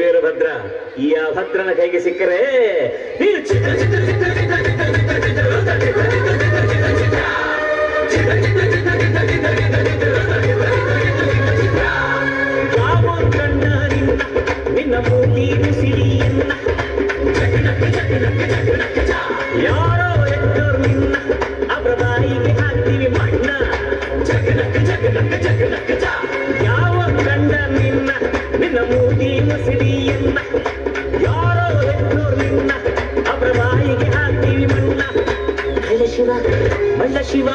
ವೀರಭದ್ರ ಈ ಅಭದ್ರನ ಕೈಗೆ ಸಿಕ್ಕರೆ ನೀನು ಚಿತ್ರ ಚಿತ್ರ ಯಾವ ಕಂಡ ನಿನ್ನ ನಿನ್ನ ಮೂತಿ ಮಸಿಡಿಯನ್ನ ಯಾರೋ ಹೆಣ್ಣೋರ್ ನಿನ್ನ ಅವ್ರ ಬಾಯಿಗೆ ಮಲ್ಲ ಶಿವ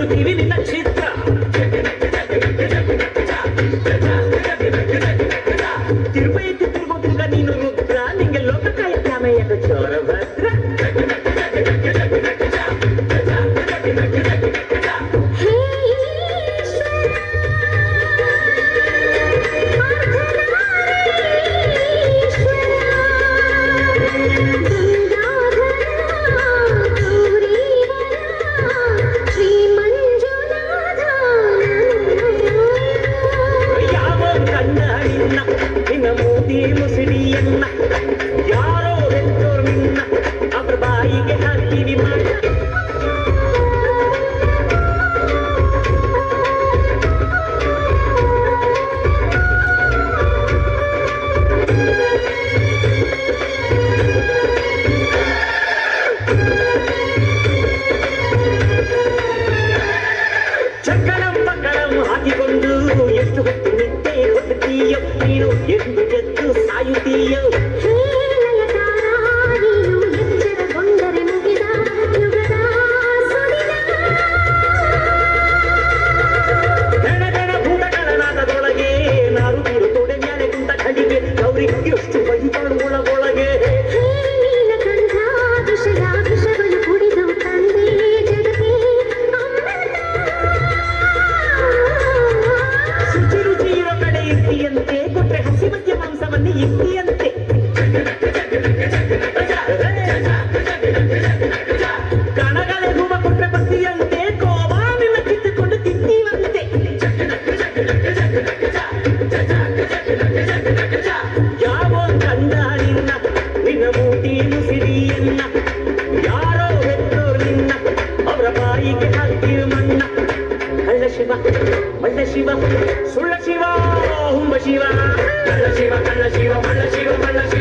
ನೋಡುತ್ತೀವಿ ನಿನ್ನ ಕ್ಷೇತ್ರ ಮುಸ್ಲಿಮು ಸಿಡಿಯನ್ನ, ಯಾರೋ ಹೆತ್ತೋರ್ ನಿನ್ನ, ಅವ್ರ ಬಾಯಿಗೆ ಹಾಕಿವಿ ಮಾಡ ಎಷ್ಟು ಹೊತ್ತು ನಿಂತೆ ಹೊತ್ತೀಯೋ ನೀನು ಎಂದು ಶಿವ ಸುಳ್ಳ ಶಿವ ಓಂ ಶಿವ ಕಳ್ಳ ಶಿವ ಕಳ್ಳ ಶಿವ ಕಳ್ಳ ಶಿವ ಕಳ್ಳ ಶಿವ